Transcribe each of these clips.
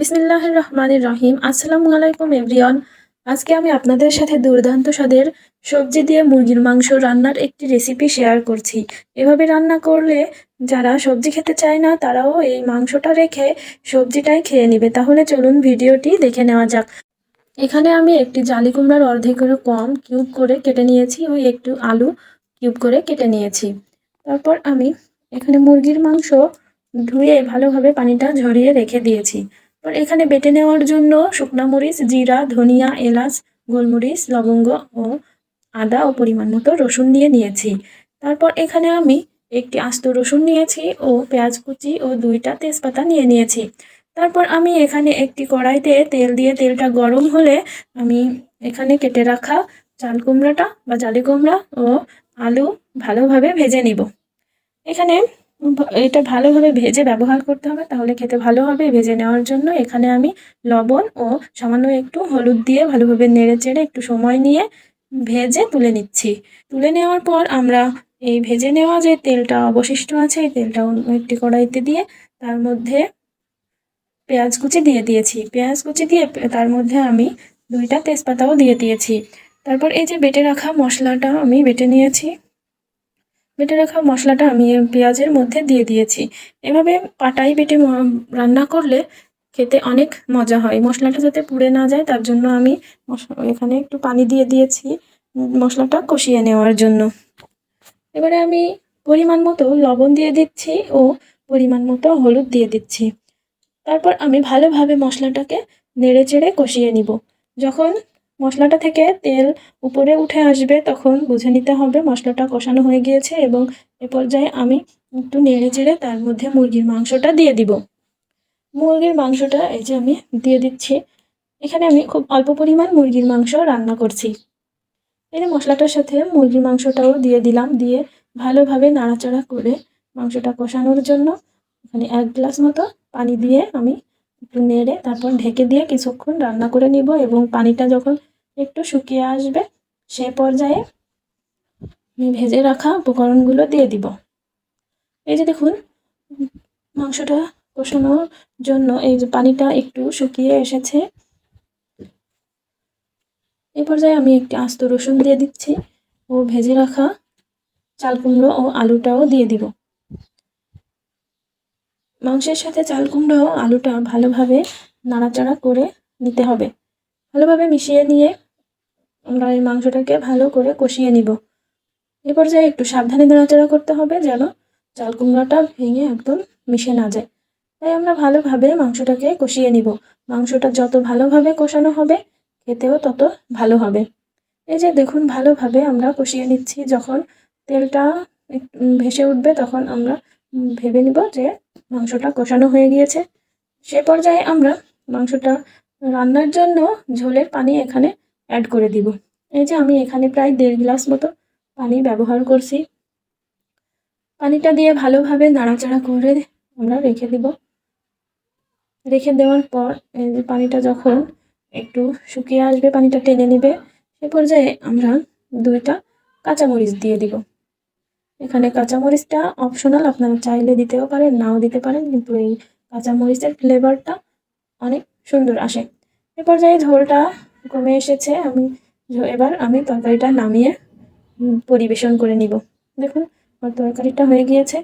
বিসমিল্লাহ রহমান রহিম আসসালামু আলাইকুম, এভরিওয়ান। আজকে আমি আপনাদের সাথে দুর্দান্ত স্বাদের সবজি দিয়ে মুরগির মাংস রান্নার একটি রেসিপি শেয়ার করছি। এভাবে রান্না করলে যারা সবজি খেতে চায় না, তারাও এই মাংসটা রেখে সবজিটাই খেয়ে নেবে। তাহলে চলুন ভিডিওটি দেখে নেওয়া যাক। এখানে আমি একটি জালি কুমড়ার অর্ধেকেরও কম কিউব করে কেটে নিয়েছি। ওই একটু আলু কিউব করে কেটে নিয়েছি। তারপর আমি এখানে মুরগির মাংস ধুয়ে ভালোভাবে পানিটা ঝরিয়ে রেখে দিয়েছি। আর এখানে বেটে নেওয়ার জন্য শুকনা মরিচ, জিরা, ধনিয়া, এলাচ, গোলমরিচ, লবঙ্গ ও আদা ও পরিমাণ মতো রসুন নিয়ে নিয়েছি। তারপর এখানে আমি একটি আস্ত রসুন নিয়েছি ও পেঁয়াজ কুচি ও দুইটা তেজপাতা নিয়ে নিয়েছি। তারপর আমি এখানে একটি কড়াইতে তেল দিয়ে তেলটা গরম হলে আমি এখানে কেটে রাখা চাল কুমড়াটা বা জালি কুমড়া ও আলু ভালোভাবে ভেজে নিব। এখানে এটা ভালোভাবে ভেজে ব্যবহার করতে হবে, তাহলে খেতে ভালো হবে। ভেজে নেওয়ার জন্য এখানে আমি লবণ ও সামান্য একটু হলুদ দিয়ে ভালোভাবে নেড়ে চেড়ে একটু সময় নিয়ে ভেজে তুলে নিচ্ছি। তুলে নেওয়ার পর আমরা এই ভেজে নেওয়া যে তেলটা অবশিষ্ট আছে, এই তেলটা অন্য একটি কড়াইতে দিয়ে তার মধ্যে পেঁয়াজ কুচি দিয়ে দিয়েছি। পেঁয়াজ কুচি দিয়ে তার মধ্যে আমি দুইটা তেজপাতাও দিয়ে দিয়েছি। তারপর এই যে বেটে রাখা মশলাটা আমি বেটে নিয়েছি। বেটে রাখা মশলাটা আমি পেঁয়াজের মধ্যে দিয়ে দিয়েছি। এভাবে পাটাই বেটে রান্না করলে খেতে অনেক মজা হয়। মশলাটা যাতে পুড়ে না যায়, তার জন্য আমি এখানে একটু পানি দিয়ে দিয়েছি মশলাটা কষিয়ে নেওয়ার জন্য। এবারে আমি পরিমাণ মতো লবণ দিয়ে দিচ্ছি ও পরিমাণ মতো হলুদ দিয়ে দিচ্ছি। তারপর আমি ভালোভাবে মশলাটাকে নেড়ে চেড়ে কষিয়ে নিব। যখন মশলাটা থেকে তেল উপরে উঠে আসবে, তখন বুঝে নিতে হবে মশলাটা কষানো হয়ে গিয়েছে এবং এ পর্যায়ে আমি একটু নেড়ে চেড়ে তার মধ্যে মুরগির মাংসটা দিয়ে দিব। মুরগির মাংসটা এই যে আমি দিয়ে দিচ্ছি। এখানে আমি খুব অল্প পরিমাণ মুরগির মাংস রান্না করছি। এই মশলাটার সাথে মুরগির মাংসটাও দিয়ে দিলাম, দিয়ে ভালোভাবে নাড়াচাড়া করে মাংসটা কষানোর জন্য এখানে এক গ্লাস মতো পানি দিয়ে আমি একটু নেড়ে তারপর ঢেকে দিয়ে কিছুক্ষণ রান্না করে নিব এবং পানিটা যখন একটু শুকিয়ে আসবে, সে পর্যায়ে আমি ভেজে রাখা উপকরণগুলো দিয়ে দিব। এই যে দেখুন, মাংসটা কষানোর জন্য এই যে পানিটা একটু শুকিয়ে এসেছে। এই পর্যায়ে আমি একটি আস্ত রসুন দিয়ে দিচ্ছি ও ভেজে রাখা চাল কুমড়ো ও আলুটাও দিয়ে দিব। মাংসের সাথে চাল কুমড়ো আলুটা ভালোভাবে নাড়াচাড়া করে নিতে হবে। ভালোভাবে মিশিয়ে নিয়ে আমরা এই মাংসটাকে ভালো করে কষিয়ে নিব। এ পর্যায়ে একটু সাবধানে নাড়াচাড়া করতে হবে যেন চাল কুমড়াটা ভেঙে একদম মিশে না যায়। তাই আমরা ভালোভাবে মাংসটাকে কষিয়ে নিব। মাংসটা যত ভালোভাবে কষানো হবে, খেতেও তত ভালো হবে। এই যে দেখুন, ভালোভাবে আমরা কষিয়ে নিচ্ছি। যখন তেলটা ভেসে উঠবে, তখন আমরা ভেবে নিব যে মাংসটা কষানো হয়ে গিয়েছে। সে পর্যায়ে আমরা মাংসটা রান্নার জন্য ঝোলের পানি এখানে অ্যাড করে দিব। এই যে আমি এখানে প্রায় দেড় গ্লাস মতো পানি ব্যবহার করছি। পানিটা দিয়ে ভালোভাবে নাড়াচাড়া করে আমরা রেখে দিব। রেখে দেওয়ার পর এই যে পানিটা যখন একটু শুকিয়ে আসবে, পানিটা টেনে নিবে, সে পর্যায়ে আমরা দুইটা কাঁচামরিচ দিয়ে দিব। এখানে কাঁচামরিচটা অপশনাল আপনারা চাইলে দিতেও পারেন, নাও দিতে পারেন, কিন্তু এই কাঁচামরিচের ফ্লেভারটা অনেক সুন্দর আসে। এ পর্যায়ে ঝোলটা কমে এসেছে। আমি এবার আমি তরকারিটা নামিয়ে পরিবেশন করে নিব। দেখুন, আমার তরকারিটা হয়ে গিয়েছে।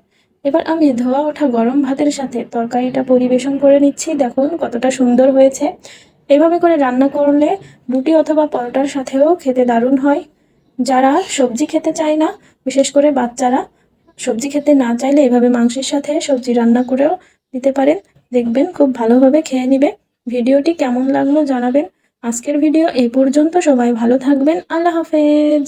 এবার আমি ধোয়া ওঠা গরম ভাতের সাথে তরকারিটা পরিবেশন করে নিচ্ছি। দেখুন, কতটা সুন্দর হয়েছে। এভাবে করে রান্না করলে রুটি অথবা পরোটার সাথেও খেতে দারুণ হয়। যারা সবজি খেতে চায় না, বিশেষ করে বাচ্চারা, সবজি খেতে না চাইলে এভাবে মাংসের সাথে সবজি রান্না করেও দিতে পারেন। দেখবেন, খুব ভালোভাবে খেয়ে নিবে। ভিডিওটি কেমন লাগল জানাবেন। আজকের ভিডিও এই পর্যন্ত। সবাই ভালো থাকবেন। আল্লাহ হাফেজ।